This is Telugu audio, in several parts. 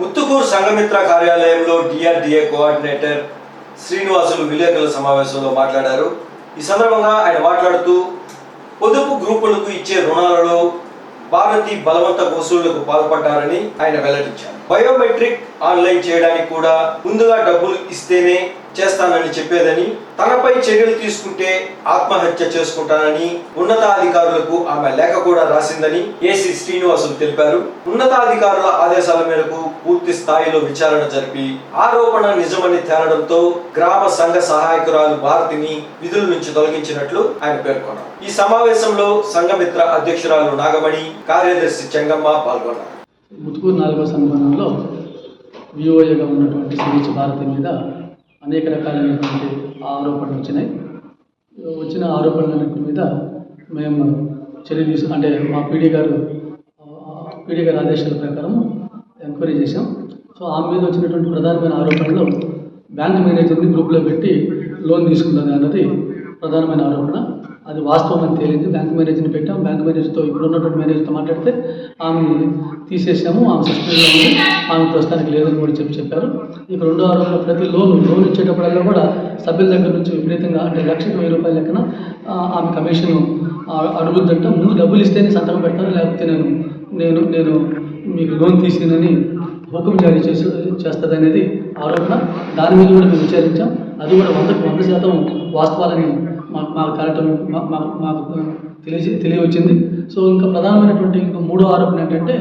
ముత్తుకూరు సంఘమిత్ర కార్యాలయంలో డిఆర్డిఏ కోఆర్డినేటర్ శ్రీనివాసులు విలేకరుల సమావేశంలో మాట్లాడారు. ఈ సందర్భంగా ఆయన మాట్లాడుతూ పొదుపు గ్రూపులకు ఇచ్చే రుణాలలో భారతి బలవంత వసూళ్ళకు పాల్పడ్డారని ఆయన వెల్లడించారు. బయోమెట్రిక్ ఆన్లైన్ చేయడానికి కూడా ముందుగా డబ్బులు ఇస్తేనే చేస్తానని చెప్పేదని తనపై చర్యలు తీసుకుంటే ఆత్మహత్య చేసుకుంటానని ఉన్నతాధికారులకు ఆమె లేఖ కూడా రాసిందని ఏసీ శ్రీనివాసులు తెలిపారు. ఉన్నతాధికారుల ఆదేశాల మేరకు పూర్తి స్థాయిలో విచారణ జరిపి ఆరోపణ నిజమని తేలడంతో గ్రామ సంఘ సహాయకురాలు భారతిని విధుల నుంచి తొలగించినట్లు ఆయన పేర్కొన్నారు. ఈ సమావేశంలో సంఘమిత్ర అధ్యక్షురాలు నాగమణి కార్యదర్శి చెంగమ్మ పాల్గొన్నారు. ముతుకూరు నాలుగో సంఘంలో విఓఏగా ఉన్నటువంటి శ్రీచ్ భారతి మీద అనేక రకాలైనటువంటి ఆరోపణలు వచ్చినాయి. వచ్చిన ఆరోపణలన్నింటి మీద మేము చర్య తీసు అంటే మా పీడీ గారు పీడీ గారి ఆదేశాల ప్రకారం ఎంక్వైరీ చేశాం. సో ఆ మీద వచ్చినటువంటి ప్రధానమైన ఆరోపణలు బ్యాంక్ మేనేజర్ని గ్రూప్లో పెట్టి లోన్ తీసుకున్నది అన్నది ప్రధానమైన ఆరోపణ. అది వాస్తవం అని తేలింది బ్యాంక్ మేనేజర్ని పెట్టాం. బ్యాంక్ మేనేజర్తో ఇప్పుడు ఉన్నటువంటి మేనేజర్తో మాట్లాడితే ఆమె తీసేసాము ఆమె సస్పెండ్లో ఉంది. ఆమె ప్రస్తుతానికి లేదని కూడా చెప్పి చెప్పారు. ఇక రెండో ఆరోపణ ప్రతి లోన్ లోన్ ఇచ్చేటప్పుడల్లా కూడా సభ్యుల దగ్గర నుంచి విపరీతంగా అంటే లక్షకి వెయ్యి రూపాయల లెక్కన ఆమె కమిషన్ అడుగుద్దంట ముందు డబ్బులు ఇస్తేనే సంతకం పెడతాను లేకపోతే నేను నేను నేను మీకు లోన్ తీసినని హుకం జారీ చేసి చేస్తుంది అనేది ఆరోపణ. దాని మీద కూడా మేము విచారించాం. అది కూడా వందకు వంద శాతం వాస్తవాలని మాకు మాకు కారటం మాకు మాకు తెలిసి తెలియవచ్చింది. సో ఇంకా ప్రధానమైనటువంటి ఇంకా మూడో ఆరోపణ ఏంటంటే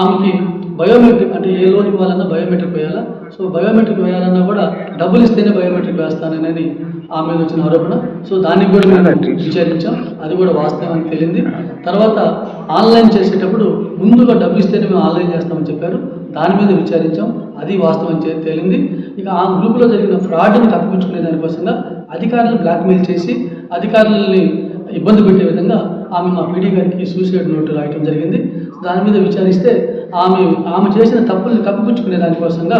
ఆమెకి బయోమెట్రిక్ అంటే ఏ లోన్ ఇవ్వాలన్నా బయోమెట్రిక్ వేయాలా? సో బయోమెట్రిక్ వేయాలన్నా కూడా డబ్బులు ఇస్తేనే బయోమెట్రిక్ వేస్తాననేది ఆమె మీద వచ్చిన ఆరోపణ. సో దాన్ని కూడా మేము విచారించాం. అది కూడా వాస్తవం అని తర్వాత ఆన్లైన్ చేసేటప్పుడు ముందుగా డబ్బు ఇస్తేనే మేము ఆన్లైన్ చేస్తామని చెప్పారు. దాని మీద విచారించాం. అది వాస్తవం చే తేలింది. ఇక ఆ గ్రూపులో జరిగిన ఫ్రాడ్ని తప్పించుకునే దానికోసంగా అధికారులు బ్లాక్మెయిల్ చేసి అధికారులని ఇబ్బంది పెట్టే విధంగా ఆమె మా పీడీ గారికి సూసైడ్ నోట్ రాయటం జరిగింది. దాని మీద విచారిస్తే ఆమె ఆమె చేసిన తప్పుల్ని కప్పిపుచ్చుకునే దానికోసంగా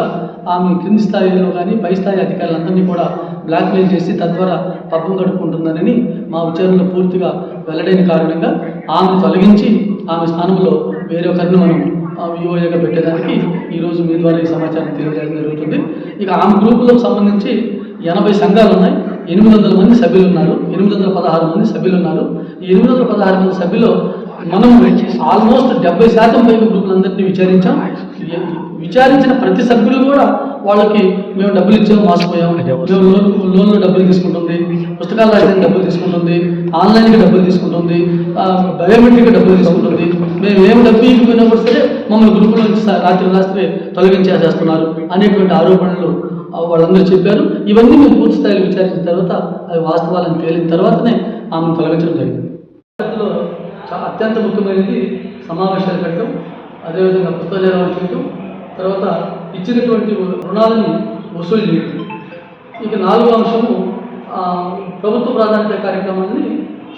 ఆమె క్రింది స్థాయిలో కానీ పై స్థాయి అధికారులందరినీ కూడా బ్లాక్మెయిల్ చేసి తద్వారా పబ్బం గడుపుకుంటుందని మా విచారణలో పూర్తిగా వెల్లడైన కారణంగా ఆమెను తొలగించి ఆమె స్థానంలో వేరొకరిని మనం విఓఏగా పెట్టేదానికి ఈరోజు మీ ద్వారా ఈ సమాచారం తెలియజేయడం జరుగుతుంది. ఇక ఆమె గ్రూపులకు సంబంధించి ఎనభై సంఘాలు ఉన్నాయి. ఎనిమిది వందల మంది సభ్యులు ఉన్నారు. ఎనిమిది వందల పదహారు మంది సభ్యులు ఉన్నారు. ఈ ఎనిమిది వందల పదహారు మంది సభ్యులు మనం ఆల్మోస్ట్ డెబ్బై శాతం పైగా గ్రూపులందరినీ విచారించాం. విచారించిన ప్రతి సభ్యులు కూడా వాళ్ళకి మేము డబ్బులు ఇచ్చాము మోసపోయాం. మేము లోన్ లోన్లో డబ్బులు తీసుకుంటుంది. పుస్తకాలు రాయడానికి డబ్బులు తీసుకుంటుంది. ఆన్లైన్కి డబ్బులు తీసుకుంటుంది. ఆ, బయోమెట్రిక్ డబ్బులు తీసుకుంటుంది. మేము ఏం డబ్బు ఇవ్వకపోయినప్పుడు సరే మమ్మల్ని గ్రూపులో రాత్రి రాస్తే తొలగించేసేస్తున్నారు అనేటువంటి ఆరోపణలు వాళ్ళందరూ చెప్పారు. ఇవన్నీ మేము పూర్తి స్థాయిలో విచారించిన తర్వాత అవి వాస్తవాలను తేలిన తర్వాతనే ఆమెను తొలగించడం జరిగింది. అత్యంత ముఖ్యమైనది సమావేశాలు పెట్టడం అదేవిధంగా పుస్తకాలు చేయడం తర్వాత ఇచ్చినటువంటి రుణాలని వసూలు చేయడం. ఇక నాలుగో అంశము ప్రభుత్వ ప్రాధాన్యత కార్యక్రమాన్ని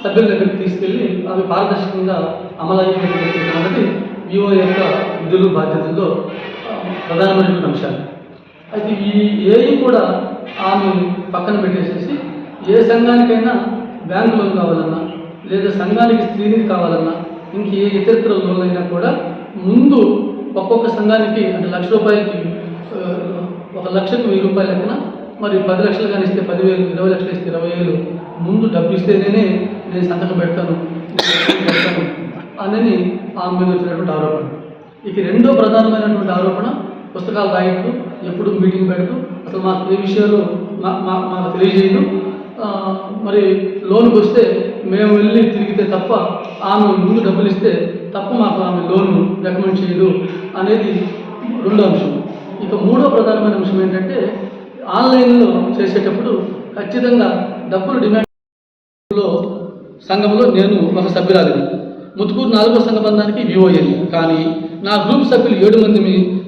సభ్యుల దగ్గరికి తీసుకెళ్ళి అవి పారదర్శకంగా అమలయ్యేటటువంటి అన్నది వివో యొక్క విధులు బాధ్యతల్లో ప్రధానమైనటువంటి అంశాలు. అయితే ఈ ఏఐ కూడా ఆమె పక్కన పెట్టేసేసి ఏ సంఘానికైనా బ్యాంకు లోన్ కావాలన్నా లేదా సంఘానికి స్త్రీనిధి కావాలన్నా ఇంక ఏ ఇతరత్ర లోన్ అయినా కూడా ముందు ఒక్కొక్క సంఘానికి అంటే లక్ష రూపాయలకి ఒక లక్షకు వెయ్యి రూపాయలకైనా మరి పది లక్షలు కానీ ఇస్తే పదివేలు ఇరవై లక్షలు ఇస్తే ఇరవై వేలు ముందు డబ్బు ఇస్తేనే నేను సంతకం పెడతాను పెడతాను అని ఆమె మీద వచ్చినటువంటి ఆరోపణ. ఇక రెండో ప్రధానమైనటువంటి ఆరోపణ పుస్తకాలు రాయట్టు ఎప్పుడు మీటింగ్ పెడుతూ అసలు మాకు ఏ విషయాలు మా మాకు తెలియజేయదు మరి లోన్కి వస్తే మేము వెళ్ళి తిరిగితే తప్ప ఆమె ముందు డబ్బులు ఇస్తే తప్ప మాకు ఆమె లోన్ రికమెండ్ చేయదు అనేది రెండో అంశం. ఇక మూడో ప్రధానమైన అంశం ఏంటంటే ఆన్లైన్లో చేసేటప్పుడు ఖచ్చితంగా డబ్బులు డిమాండ్ లో సంఘంలో నేను ఒక సభ్యురాలిని. ముత్తుకూరు నాలుగో సంఘబంధానికి బంధానికి కానీ నా గ్రూప్ సభ్యులు ఏడు మంది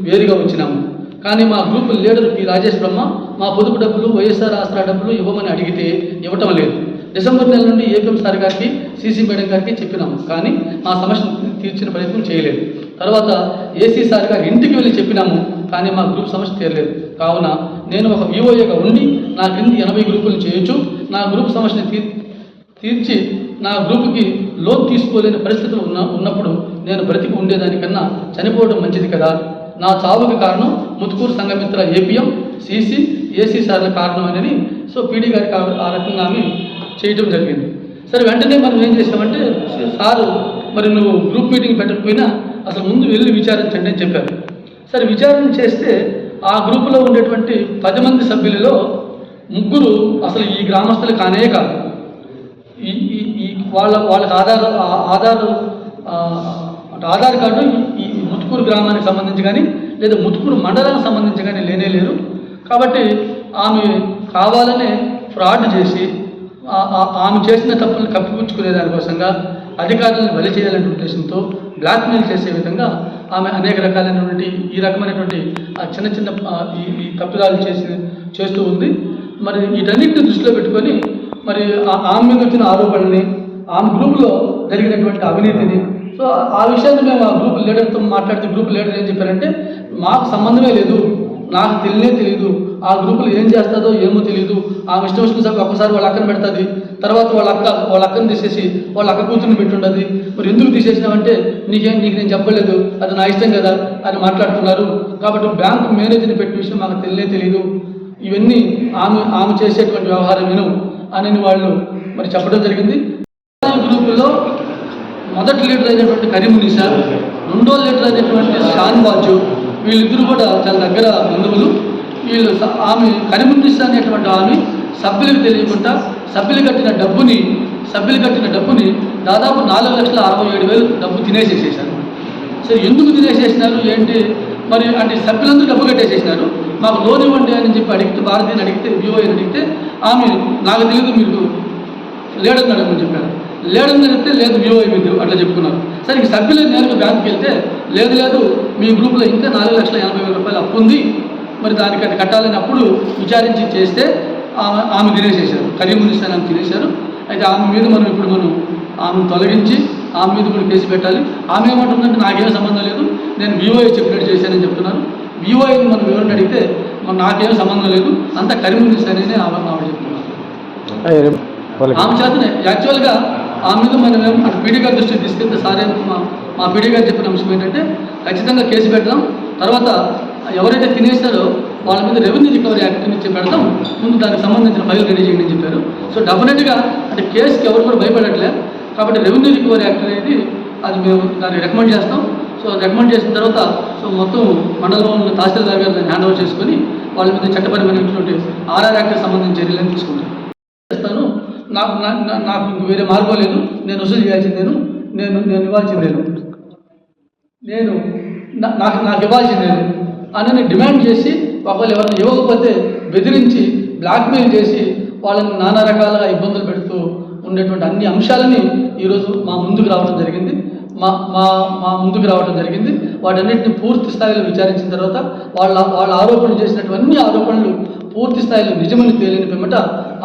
వేరుగా వచ్చినాము. కానీ మా group leader P Rajesh Brahma మా పొదుపు డబ్బులు వైఎస్ఆర్ ఆసరా డబ్బులు ఇవ్వమని అడిగితే ఇవ్వటం లేదు. డిసెంబర్ నెల నుండి ఏపీఎం సార్ గారికి సీసీ మేడం గారికి చెప్పినాము. కానీ మా సమస్యను తీర్చిన ప్రయత్నం చేయలేదు. తర్వాత ఏసీ సార్ గారి ఇంటికి వెళ్ళి చెప్పినాము. కానీ మా గ్రూప్ సమస్య తీరలేదు. కావున నేను ఒక వీఓఏగా ఉండి నా క్రింది ఎనభై గ్రూపులు చేయొచ్చు నా గ్రూప్ సమస్యని తీ తీర్చి నా గ్రూపుకి లోన్ తీసుకోలేని పరిస్థితులు ఉన్న ఉన్నప్పుడు నేను బ్రతికి ఉండేదానికన్నా చనిపోవడం మంచిది కదా. నా చావుకి కారణం Muthukur Sanghamitra APM CC AC సార్ల కారణం అని సో పీడీ గారికి ఆ- ఆ రకంగా ఆమె చేయటం జరిగింది. సరే వెంటనే మనం ఏం చేసామంటే సారు మరి నువ్వు గ్రూప్ మీటింగ్ పెట్టకపోయినా అసలు ముందు వెళ్ళి విచారించండి అని చెప్పారు. సరే విచారణ చేస్తే ఆ గ్రూపులో ఉండేటువంటి పది మంది సభ్యులలో ముగ్గురు అసలు ఈ గ్రామస్తులు కానే కాదు. ఈ ఈ వాళ్ళ వాళ్ళకి ఆధార్ ఆ- ఆధార్ అంటే ఆధార్ కార్డు ఈ ఈ ముతుకూరు గ్రామానికి సంబంధించి కానీ లేదా ముతుకూరు మండలానికి సంబంధించి కానీ లేనే లేరు. కాబట్టి ఆమె కావాలనే ఫ్రాడ్ చేసి ఆమె చేసిన తప్పులను కప్పిపుచ్చుకునే దానికోసంగా అధికారులను బలి చేయాలనే ఉద్దేశంతో బ్లాక్మెయిల్ చేసే విధంగా ఆమె అనేక రకాలైనటువంటి ఈ రకమైనటువంటి చిన్న చిన్న ఈ ఈ తప్పిదాలు చేసి చేస్తూ ఉంది. మరి వీటన్నిటిని దృష్టిలో పెట్టుకొని మరి ఆమె మీద వచ్చిన ఆరోపణని ఆమె గ్రూపులో జరిగినటువంటి అవినీతిని. సో ఆ విషయాన్ని మేము ఆ గ్రూప్ లీడర్తో మాట్లాడితే గ్రూప్ లీడర్ ఏం చెప్పారంటే మాకు సంబంధమే లేదు. నాకు తెలియనే తెలియదు ఆ గ్రూపులు ఏం చేస్తుందో ఏమో తెలియదు ఆమె ఇష్టం విష్ణు సార్ ఒక్కసారి వాళ్ళ అక్కను పెడుతుంది. తర్వాత వాళ్ళ అక్క వాళ్ళ అక్కను తీసేసి వాళ్ళ అక్క కూతుర్ని పెట్టుండదు. మరి ఎందుకు తీసేసినావంటే నీకేం నీకు నేను చెప్పలేదు. అది నా ఇష్టం కదా అని మాట్లాడుతున్నారు. కాబట్టి బ్యాంకు మేనేజర్ని పెట్టిన విషయం మాకు తెలియనే తెలియదు ఇవన్నీ ఆమె ఆమె చేసేటువంటి వ్యవహారం విను. అని వాళ్ళు మరి చెప్పడం జరిగింది. గ్రూపులో మొదటి లీడర్ అయినటువంటి కరీమునిసా రెండో లీడర్ అయినటువంటి షాన్ బాజు వీళ్ళిద్దరూ కూడా చాలా దగ్గర బంధువులు. వీళ్ళు ఆమె కరీమునిసా అనేటువంటి ఆమె సభ్యులకు తెలియకుండా సభ్యులు కట్టిన డబ్బుని సభ్యులు కట్టిన డబ్బుని దాదాపు నాలుగు లక్షల అరవై ఏడు వేలు డబ్బు తినేసేసేసారు సరే ఎందుకు తినేసేసినారు? ఏంటి? మరి అంటే సభ్యులందరూ డబ్బు కట్టేసేసినారు. మాకు లోన్ ఇవ్వండి అని చెప్పి అడిగితే భారతీయని అడిగితే వివో అని అడిగితే ఆమె నాకు తెలియదు మీకు లేడని అడగమని చెప్పారు. లేడని అడిగితే లేదు వివో మీద అట్లా చెప్పుకున్నారు. సరే ఇంక సభ్యులు నేరుగా బ్యాంక్కి వెళ్తే లేదు లేదు మీ గ్రూప్లో ఇంకా నాలుగు లక్షల ఎనభై వేల రూపాయలు అప్పు ఉంది. మరి దానికి అది కట్టాలని అప్పుడు విచారించి చేస్తే ఆమె ఆమె తినేసేశారు. కరీమునిస్ అని ఆమె తినేశారు. అయితే ఆమె మీద మనం ఇప్పుడు మనం ఆమెను తొలగించి ఆమె మీద కూడా కేసు పెట్టాలి. ఆమె ఏమంటుందంటే నాకేం సంబంధం లేదు నేను వివోఐ చెప్పినట్టు చేశానని చెప్తున్నాను వివోఐని మనం వివరణ అడిగితే మరి నాకేం సంబంధం లేదు అంతా కరీమునిస్ అనేది ఆమె ఆవిడ చెప్తున్నారు. ఆమె చేతనే యాక్చువల్గా ఆమె మీద మనం అటు పీడీ గారి దృష్టికి తీసుకెళ్తే సారే మా మా పీడీ గారు చెప్పిన అంశం ఏంటంటే ఖచ్చితంగా కేసు పెడదాం తర్వాత ఎవరైతే తినేస్తారో వాళ్ళ మీద రెవెన్యూ రికవరీ యాక్ట్ నుంచి పెడతాం ముందు దానికి సంబంధించిన ఫైల్ రెడీ చేయండి అని చెప్పారు. సో డెఫినెట్గా అంటే కేసుకి ఎవరు కూడా భయపడట్లే కాబట్టి రెవెన్యూ రికవరీ యాక్ట్ అనేది అది మేము దాన్ని రికమెండ్ చేస్తాం. సో రికమెండ్ చేసిన తర్వాత సో మొత్తం మండలంలో ఉన్న తహసీల్దార్ గారు హ్యాండ్ ఓవర్ చేసుకొని వాళ్ళ మీద చట్టపరమైనటువంటి ఆర్ఆర్ యాక్ట్కి సంబంధించిన చర్యలను తీసుకుంటాను చేస్తాను. నాకు నా- నాకు వేరే మార్గం లేదు. నేను వసూలు చేయాల్సింది నేను. నేను నేను ఇవ్వాల్సింది నేను. నేను నా- నాకు నాకు ఇవ్వాల్సింది నేను. అని నేను డిమాండ్ చేసి ఒకవేళ ఎవరైనా ఇవ్వకపోతే బెదిరించి బ్లాక్మెయిల్ చేసి వాళ్ళని నానా రకాలుగా ఇబ్బందులు పెడుతూ ఉండేటువంటి అన్ని అంశాలని ఈరోజు మా ముందుకు రావడం జరిగింది. మా మా మా ముందుకు రావడం జరిగింది. వాటన్నిటిని పూర్తి స్థాయిలో విచారించిన తర్వాత వాళ్ళ వాళ్ళ ఆరోపణలు చేసినటువంటి ఆరోపణలు పూర్తి స్థాయిలో నిజమని తేలిన పిమ్మట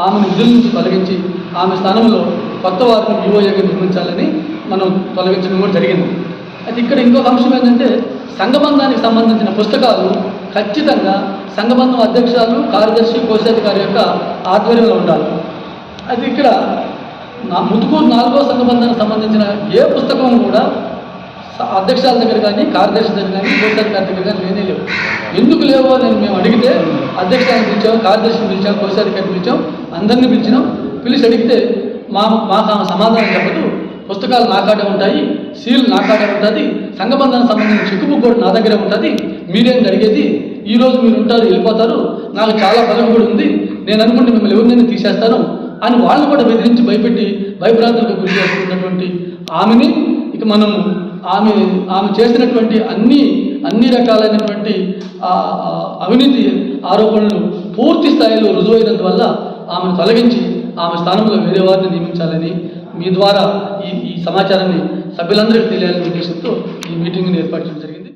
ఆమెను విధుల నుంచి తొలగించి ఆమె స్థానంలో కొత్త వారిని వివోయోగా నిర్మించాలని మనం తొలగించడం కూడా జరిగింది. అయితే ఇక్కడ ఇంకొక అంశం ఏంటంటే సంఘబంధానికి సంబంధించిన పుస్తకాలు ఖచ్చితంగా సంఘబంధం అధ్యక్షురాలు కార్యదర్శి కోశాధికారి యొక్క ఆధ్వర్యంలో ఉండాలి. అయితే ఇక్కడ నా ముతుకూరు నాలుగో సంఘబంధానికి సంబంధించిన ఏ పుస్తకం కూడా అధ్యక్షాల దగ్గర కానీ కార్యదర్శి దగ్గర కానీ కోశాధికారి దగ్గర కానీ లేనే లేవు. ఎందుకు లేవో నేను మేము అడిగితే అధ్యక్షాన్ని పిలిచాం కార్యదర్శిని పిలిచాం కోశాధికారిని పిలిచాం అందరినీ పిలిచినాం. పిలిచి అడిగితే మా మాకు సమాధానం చెప్పదు. పుస్తకాలు నా కాడే ఉంటాయి సీల్ నా కాడే ఉంటుంది సంఘబంధానికి సంబంధించిన చెక్ బుక్ కూడా నా దగ్గరే ఉంటుంది. మీరేం జరిగేది? ఈరోజు మీరు ఉంటారు వెళ్ళిపోతారు. నాకు చాలా బలం కూడా ఉంది. నేను అనుకుంటే మిమ్మల్ని ఎవరినైనా తీసేస్తాను. అని వాళ్ళని కూడా బెదిరించి భయపెట్టి భయభ్రాంతులకు గురి చేస్తున్నటువంటి ఆమెని ఇక మనం ఆమె ఆమె చేసినటువంటి అన్ని అన్ని రకాలైనటువంటి అవినీతి ఆరోపణలు పూర్తి స్థాయిలో రుజువైనందువల్ల ఆమెను తొలగించి ఆమె స్థానంలో వేరే వారిని నియమించాలని మీ ద్వారా ఈ ఈ సమాచారాన్ని సభ్యులందరికీ తెలియాలనే ఉద్దేశంతో ఈ మీటింగ్ని ఏర్పాటు చేయడం జరిగింది.